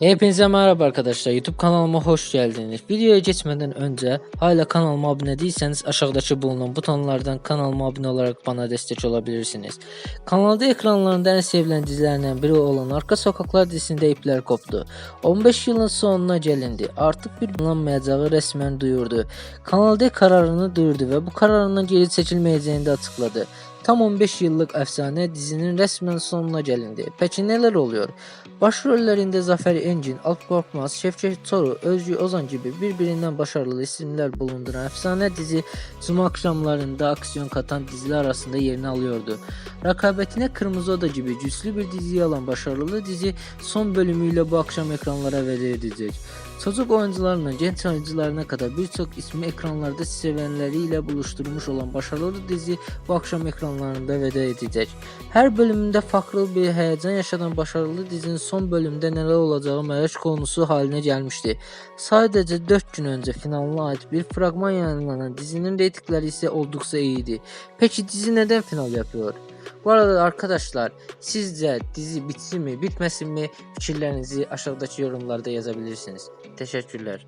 Hepinize merhaba arkadaşlar. YouTube kanalıma hoş geldiniz. Videoya geçmeden önce hala kanalıma abone değilseniz aşağıdaki bulunan butonlardan kanalıma abone olarak bana destek olabilirsiniz. Kanalda ekranlarında en sevilen dizilerden biri olan Arka Sokaklar dizisinde ipler koptu. 15 yılın sonuna gelindi. Artık bir bulunamayacağı resmen duyurdu. Kanal D kararını duyurdu ve bu kararından geri çekilmeyeceğini de açıkladı. Tam 15 yıllık efsane dizinin resmen sonuna gelindi. Peki neler oluyor? Başrollerinde Zafer Engin, Alp Korkmaz, Şevket Toru, Özgü Ozan gibi birbirinden başarılı isimler bulunduran efsane dizi Cuma akşamlarında aksiyon katan diziler arasında yerini alıyordu. Rakabetine Kırmızı Oda gibi güçlü bir diziyi alan başarılı dizi son bölümüyle bu akşam ekranlara veda edecek. Çocuk oyuncularından genç oyuncularına kadar birçok ismi ekranlarda sevenleriyle buluşturmuş olan başarılı dizi bu akşam ekranlarında veda edecek. Her bölümünde farklı bir heyecan yaşanan başarılı dizinin son bölümde neler olacağı merak konusu haline gelmişti. Sadece 4 gün önce finaline ait bir fragman yayınlanan dizinin reytingleri ise oldukça iyiydi. Peki dizi neden final yapıyor? Bu arada arkadaşlar sizce dizi bitsin mi bitmesin mi fikirlerinizi aşağıdaki yorumlarda yazabilirsiniz. Teşekkürler.